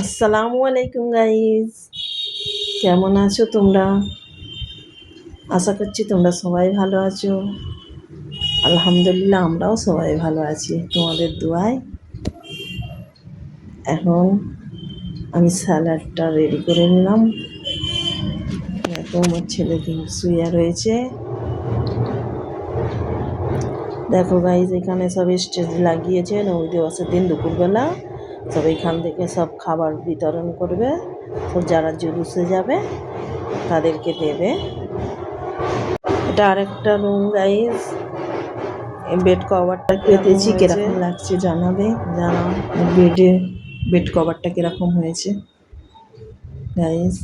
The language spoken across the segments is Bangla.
আসসালামু আলাইকুম গাইজ কেমন আছো তোমরা? আশা করছি তোমরা সবাই ভালো আছো। আলহামদুলিল্লাহ, আমরাও সবাই ভালো আছি। তোমাদের দোয়ায়। এখন আমি স্যালাডটা রেডি করে নিলাম। দেখো, আমার ছেলে কিন্তু শুয়ে রয়েছে। দেখো গাইজ এখানে সব স্টেজ লাগিয়েছে নৌ দিবসের দিন দুপুরবেলা। সব এখান থেকে সব খাবার বিতরণ করবে। তো যারা জুলুসে যাবে তাদেরকে দেবে। এটা আরেকটা রুম গাইজ বেড কভারটা পেতেছি কীরকম লাগছে জানাবে? জানা বেডে বেড কভারটা কীরকম হয়েছে? গাইজ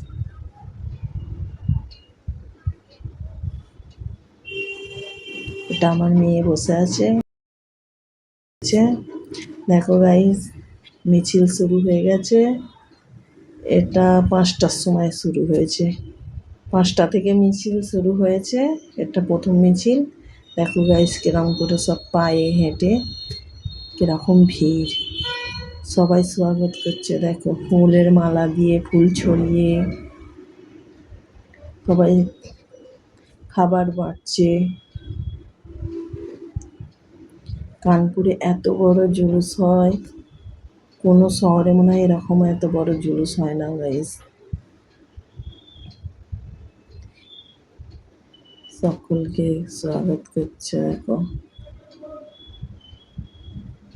এটা আমার মেয়ে বসে আছে। আছে। দেখো গাইজ মিছিল শুরু হয়ে গেছে। এটা পাঁচটার সময় শুরু হয়েছে। পাঁচটা থেকে মিছিল শুরু হয়েছে। এটা প্রথম মিছিল। দেখো গাইস কীরকম করে সব পায়ে হেঁটে কীরকম ভিড়। সবাই স্বাগত করছে। দেখো, ফুলের মালা দিয়ে ফুল ছড়িয়ে সবাই খাবার বাড়ছে। কানপুরে এত বড় জুলুস হয়। কোনো শহরে মনে হয় এরকম এত বড় জুলুস হয় না গাইস সকলকে স্বাগত করছে, দেখো।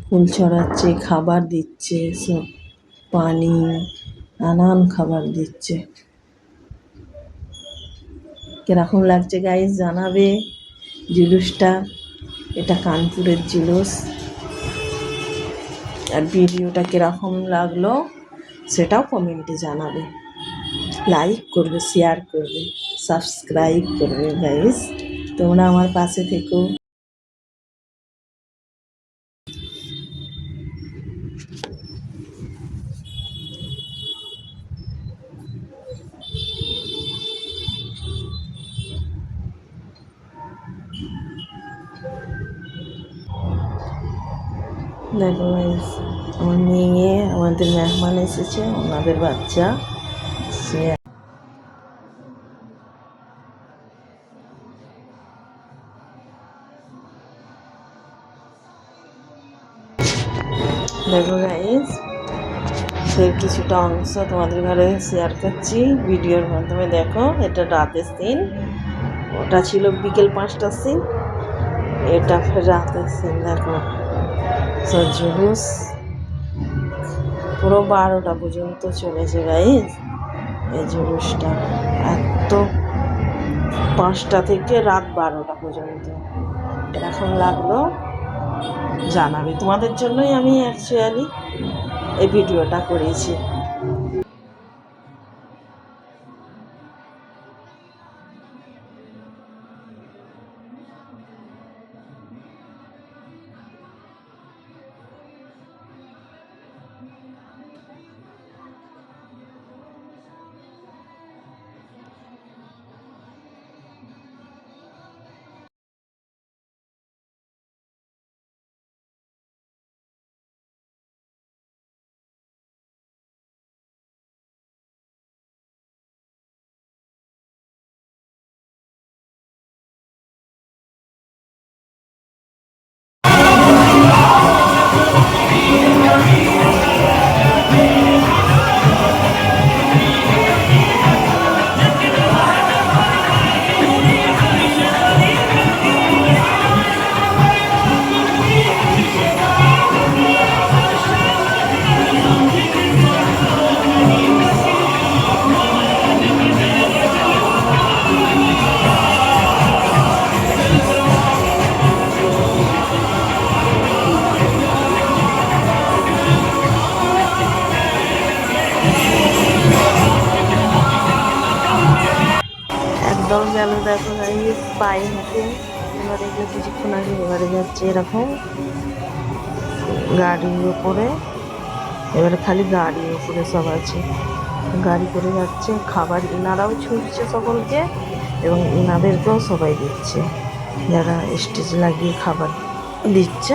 ফুল ছড়াচ্ছে, খাবার দিচ্ছে, সব পানি, নানান খাবার দিচ্ছে। কীরকম লাগছে গাইস জানাবে জুলুসটা? এটা কানপুরের জুলুস। আর ভিডিওটা কীরকম লাগল সেটাও কমেন্টে জানাবে। লাইক করবে শেয়ার করবে সাবস্ক্রাইব করবে গাইস তোমরা আমার পাশে থেকো। দেখো আমার মেয়ে, আমাদের মেহমান এসেছে, ওনাদের বাচ্চা। সে দেখো গাইস সে কিছুটা অংশ তোমাদের ঘরে শেয়ার করছি, ভিডিওর মাধ্যমে দেখো, এটা রাতের সিন ওটা ছিল বিকেল পাঁচটার সিন এটা রাতের সিন দেখো। জুলুস পুরো বারোটা পর্যন্ত চলেছে গাইজ এই জুলুসটা। এত পাঁচটা থেকে রাত বারোটা পর্যন্ত। এরকম লাগল জানাবে। তোমাদের জন্যই আমি অ্যাকচুয়ালি এই ভিডিওটা করেছি। একদম পায়ে হেঁটে এবারে কিছুক্ষণ আগে এবারে যাচ্ছে এরকম গাড়ির উপরে। এবারে খালি গাড়ির উপরে সব আছে। গাড়ি করে যাচ্ছে, খাবার ইনারাও ছুটছে সকলকে এবং এনাদেরকেও সবাই দিচ্ছে। যারা স্টেজ লাগিয়ে খাবার দিচ্ছে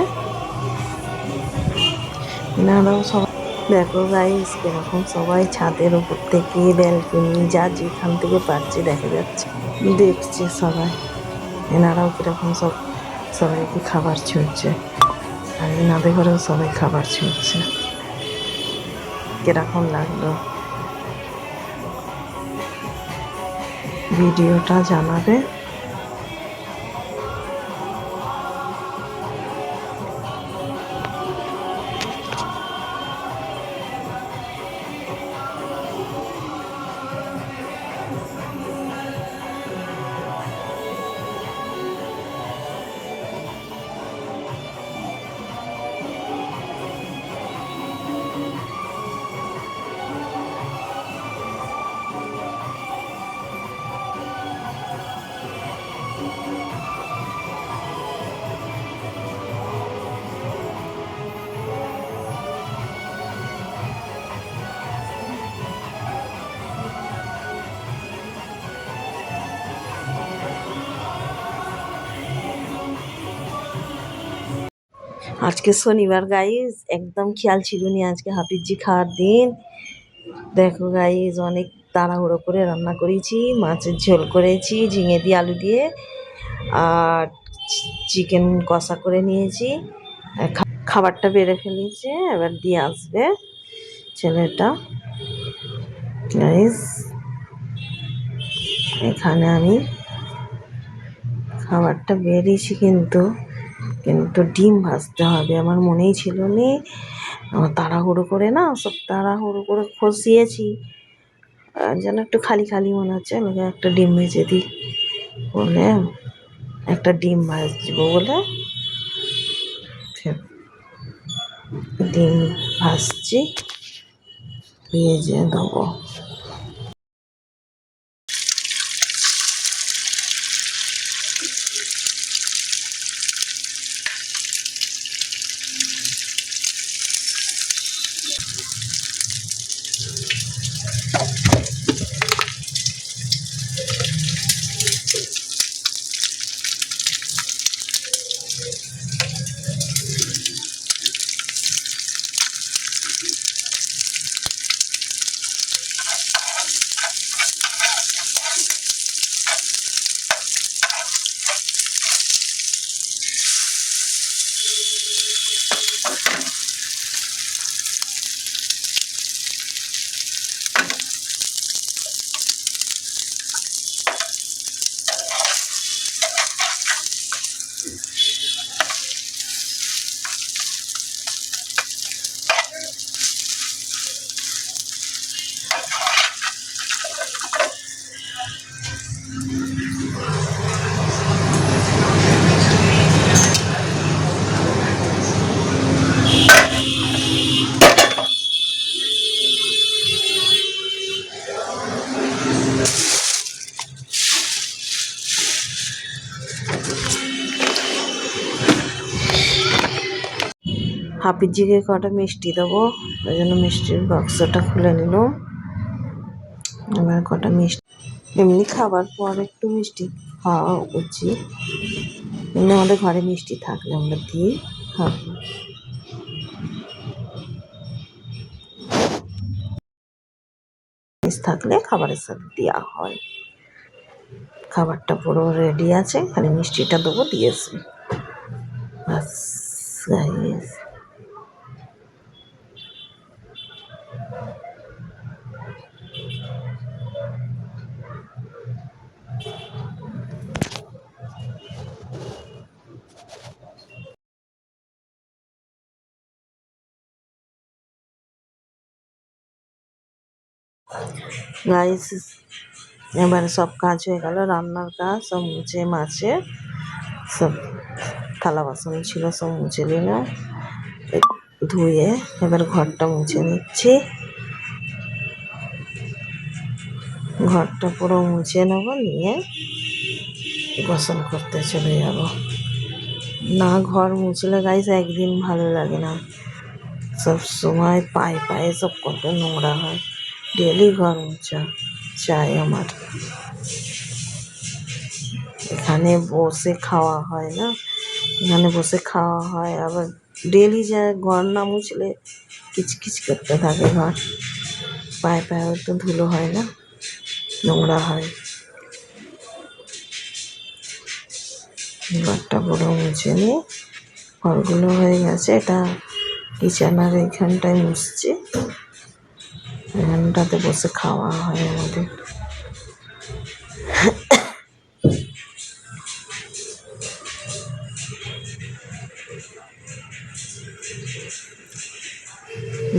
এনারাও সবাই দেখো গাইস কীরকম সবাই ছাদের উপর থেকে ব্যালকনি যা যেখান থেকে পারছে দেখা যাচ্ছে। দেখছে সবাই। এনারাও কীরকম সব সবাইকে খাবার ছুঁড়ছে আর এনাদের ঘরেও সবাই খাবার ছুঁড়ছে কীরকম লাগল? ভিডিওটা জানাবে। আজকে শনিবার গাইজ একদম খেয়াল ছিল নি আজকে হাফিজি খাওয়ার দিন। দেখো গাইজ অনেক তাড়াহুড়ো করে রান্না করেছি, মাছের ঝোল করেছি, ঝিঙে দিয়ে আলু দিয়ে, আর চিকেন কষা করে নিয়েছি। খাবারটা বেড়ে ফেলেছে, এবার দিয়ে আসবে ছেলেটা। গাইজ এখানে আমি খাবারটা বেরিয়েছি কিন্তু। কিন্তু ডিম ভাজতে হবে। আমার মনেই ছিল নি তাড়াহুড়ো করে না, সব তাড়াহুড়ো করে খসিয়েছি। যেন একটু খালি খালি মনে হচ্ছে, আমি একটা ডিম ভেজে দিই। বলে, একটা ডিম ভাজবো বলে। ডিম ভাজছি, ভেজে দেবো। হাফিজিকে কটা মিষ্টি দেবো? ওই জন্য মিষ্টির বাক্সটা খুলে নিল। এবার কটা মিষ্টি এমনি খাবার পর একটু মিষ্টি খাওয়া উচিত। এমনি আমাদের ঘরে মিষ্টি থাকলে আমরা দিই। খাব মিষ্টি থাকলে খাবারের সাথে দেওয়া হয়। খাবারটা পুরো রেডি আছে। খালি মিষ্টিটা দেবো দিয়েছি বাস, guys. গাইস এবারে সব কাজ হয়ে গেল, রান্নার কাজ, সব মুছে মাছে, সব থালা বাসন ছিল, সব মুছে নিলাম ধুয়ে এবার ঘরটা মুছে নিচ্ছি। ঘরটা পুরো মুছে নেব, নিয়ে গোসল করতে চলে যাব। না, ঘর মুছলে গাইস একদিন ভালো লাগে না। সব সময় পায়ে পায়ে সব কত নোংরা হয়। ডেলি ঘর মোছা চাই আমার। এখানে বসে খাওয়া হয় না। এখানে বসে খাওয়া হয়, আবার ডেলি যা ঘর না মুছলে কিচকিচ করতে থাকে ঘর। পায়ে পায়ে তো ধুলো হয় না, নোংরা হয়। ঘরটা পুরো মুছে নিয়ে ঘরগুলো হয়ে গেছে। এটা কিচেনার এইখানটায় মুছছি। এখানটাতে বসে খাওয়া হয় আমাদের।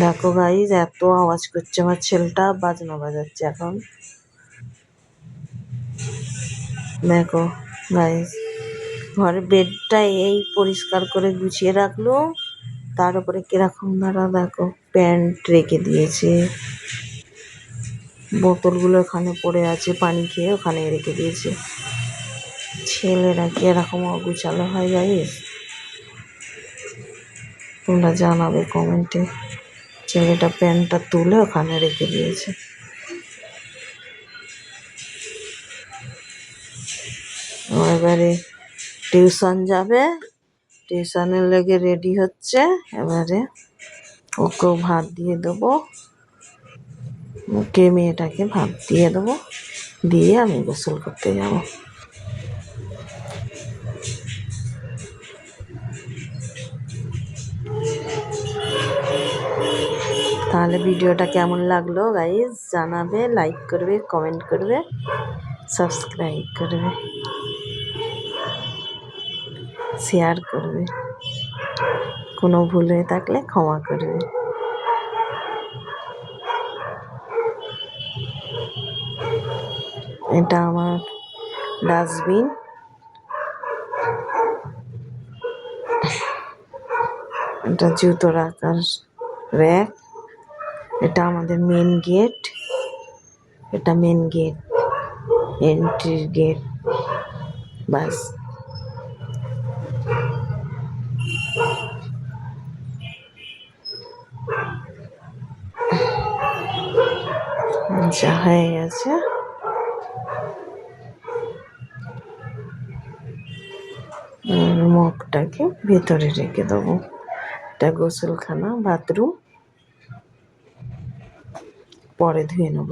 দেখো গাইজ এত আওয়াজ করছে আমার ছেলেটা, বাজনা বাজাচ্ছে এখন। দেখো গাইজ ঘরের বেডটা এই পরিষ্কার করে গুছিয়ে রাখল, তার উপরে কীরকম দাঁড়া দেখো। প্যান্ট রেখে দিয়েছে। বোতলগুলো ওখানে পড়ে আছে, পানি খেয়ে ওখানে রেখে দিয়েছে। ছেলেরা কি এরকম অগুছালো হয় গাইজ তোমরা জানাবে কমেন্টে ছেলেটা প্যান্টটা তুলে ওখানে রেখে দিয়েছে। এবারে টিউশন যাবে। টিউশনের লেগে রেডি হচ্ছে। এবারে ওকেও ভাত দিয়ে দেবো। ওকে, মেয়েটাকে ভাত দিয়ে দেবো। দিয়ে আমি গোসল করতে যাব। তাহলে ভিডিওটা কেমন লাগল গাইজ জানাবে লাইক করবে কমেন্ট করবে সাবস্ক্রাইব করবে শেয়ার করবে। কোনো ভুল হয়ে থাকলে ক্ষমা করবে এটা আমার ডাস্টবিন। এটা জুতো রাখার র্যাক। এটা আমাদের মেন গেট এটা মেন গেট এন্ট্রির গেট বাস। যা হয়ে গেছে মগটাকে ভেতরে রেখে দেবো। এটা গোসলখানা বাথরুম। পরে ধুয়ে নেব।